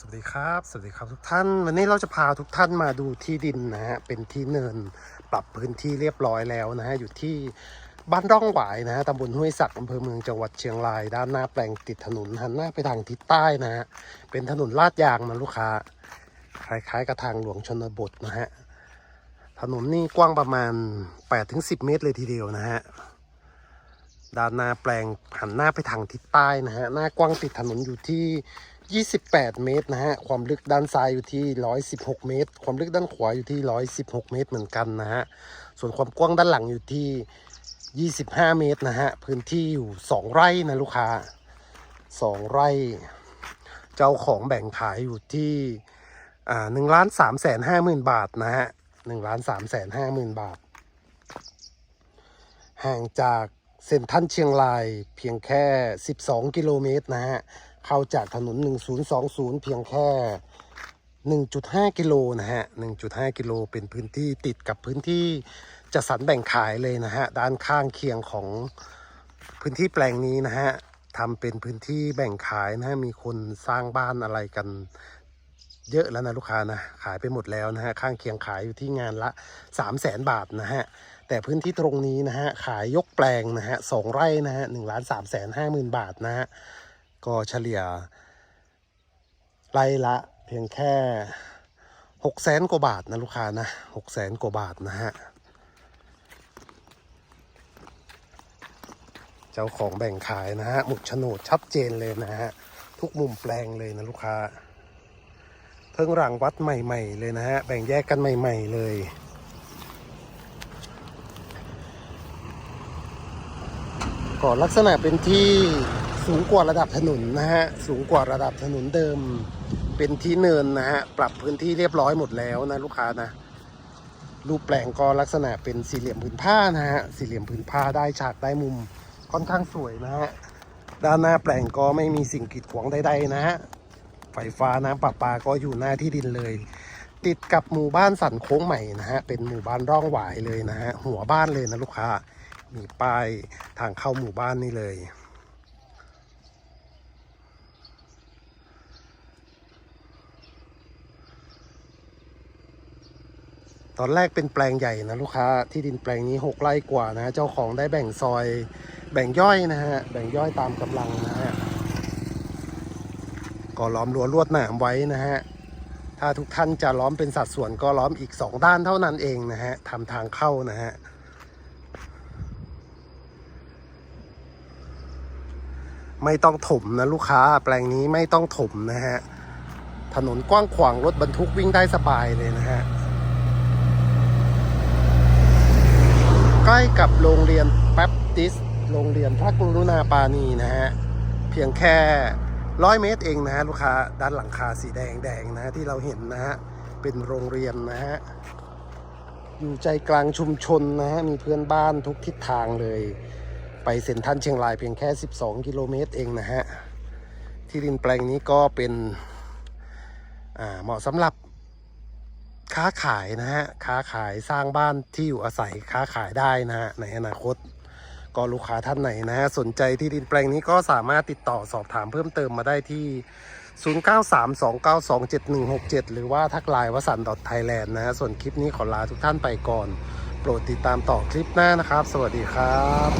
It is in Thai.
สวัสดีครับ สวัสดีครับทุกท่าน วันนี้เราจะพาทุกท่านมาดูที่ดินนะฮะ เป็นที่เนินปรับพื้นที่เรียบร้อยแล้วนะฮะ อยู่ที่บ้านร่องหวายนะฮะตำบลห้วยสักอำเภอเมืองจังหวัดเชียงราย ด้านหน้าแปลงติดถนนหันหน้าไปทางทิศใต้นะฮะ เป็นถนนลาดยางนะลูกค้า คล้ายๆกับทางหลวงชนบทนะฮะ ถนนนี่กว้างประมาณ 8-10 เมตรเลยทีเดียวนะฮะด้านหน้าแปลงหันหน้าไปทางทิศใต้นะฮะ หน้ากว้างติดถนนอยู่ที่ 28 เมตรนะฮะ ความลึกด้านซ้ายอยู่ที่ 116 เมตร ความลึกด้านขวาอยู่ที่ 116 เมตรเหมือนกันนะฮะ ส่วนความกว้างด้านหลังอยู่ที่ 25 เมตรนะฮะ พื้นที่อยู่ 2 ไร่นะลูกค้า 2 ไร่ เจ้าของแบ่งขายอยู่ที่อ่า1ล้าน3แสน5หมื่นบาทนะฮะ1ล้าน3แสน5หมื่นบาท ห่างจากเซ็นทรัลเชียงรายเพียงแค่ 12 กิโลเมตรนะฮะ เข้าจากถนน 1020 เพียงแค่ 1.5 กิโลนะฮะ 1.5 กิโลเป็นพื้นที่ติดกับพื้นที่จัดสรรแบ่งขายเลยนะฮะ ด้านข้างเคียงของพื้นที่แปลงนี้นะฮะทำเป็นพื้นที่แบ่งขายนะฮะ มีคนสร้างบ้านอะไรกันเยอะแล้วนะลูกค้านะขายไปหมดแล้วนะฮะข้างเคียงขายอยู่ที่งานละ 3 0 0แสนบาทนะฮะแต่พื้นที่ตรงนี้นะฮะขายยกแปลงนะฮะสองไร่นะฮะหนึ่งล้านสามแสนห้าหมื่นบาทนะฮะ ก็เฉลี่ยไร่ละเพียงแค่หกแสนกว่าบาทนะลูกค้านะหกแสนกว่าบาทนะฮะ เจ้าของแบ่งขายนะฮะหมุดโฉนดชัดเจนเลยนะฮะ ทุกมุมแปลงเลยนะลูกค้า เพิ่งรังวัดใหม่ ๆ เลยนะฮะ แบ่งแยกกันใหม่ ๆ เลยก็ลักษณะเป็นที่ สูงกว่าระดับถนนนะฮะ สูงกว่าระดับถนนเดิม เป็นที่เนินนะฮะ ปรับพื้นที่เรียบร้อยหมดแล้วนะลูกค้านะ รูปแปลงก็ลักษณะเป็นสี่เหลี่ยมผืนผ้านะฮะ สี่เหลี่ยมผืนผ้าได้ฉากได้มุมค่อนข้างสวยนะฮะ ด้านหน้าแปลงก็ไม่มีสิ่งกีดขวางใดๆนะฮะ ไฟฟ้าน้ำประปาก็อยู่หน้าที่ดินเลย ติดกับหมู่บ้านสันโค้งใหม่นะฮะ เป็นหมู่บ้านร่องหวายเลยนะฮะ หัวบ้านเลยนะลูกค้า มีป้ายทางเข้าหมู่บ้านนี่เลย ตอนแรกเป็นแปลงใหญ่นะลูกค้าที่ดินแปลงนี้หกไร่กว่านะ เจ้าของได้แบ่งซอย แบ่งย่อยนะฮะ แบ่งย่อยตามกำลังนะฮะก็ล้อมรั้วลวดหนามไว้นะฮะ ถ้าทุกท่านจะล้อมเป็นสัดส่วนก็ล้อมอีกสองด้านเท่านั้นเองนะฮะทำทางเข้านะฮะไม่ต้องถมนะลูกค้าแปลงนี้ไม่ต้องถมนะฮะ ถนนกว้างขวางรถบรรทุกวิ่งได้สบายเลยนะฮะ ใกล้กับโรงเรียนแป๊บติส โรงเรียนพระกรุณาปานีนะฮะ เพียงแค่ร้อยเมตรเองนะฮะลูกค้าด้านหลังคาสีแดงแดงนะที่เราเห็นนะฮะ เป็นโรงเรียนนะฮะ อยู่ใจกลางชุมชนนะฮะ มีเพื่อนบ้านทุกทิศทางเลย ไปเซ็นทรัลเชียงรายเพียงแค่ 12 กิโลเมตรเองนะฮะ ที่ดินแปลงนี้ก็เป็นอ่าเหมาะสำหรับ ค้าขายนะฮะค้าขายสร้างบ้านที่อยู่อาศัยค้าขายได้นะฮะในอนาคต ก็ลูกค้าท่านไหนนะฮะสนใจที่ดินแปลงนี้ก็สามารถติดต่อสอบถามเพิ่มเติมมาได้ที่ 0932927167 หรือว่าทักไลน์วสันต์ไทยแลนด์นะฮะส่วนคลิปนี้ขอลาทุกท่านไปก่อน โปรดติดตามต่อคลิปหน้านะครับ สวัสดีครับ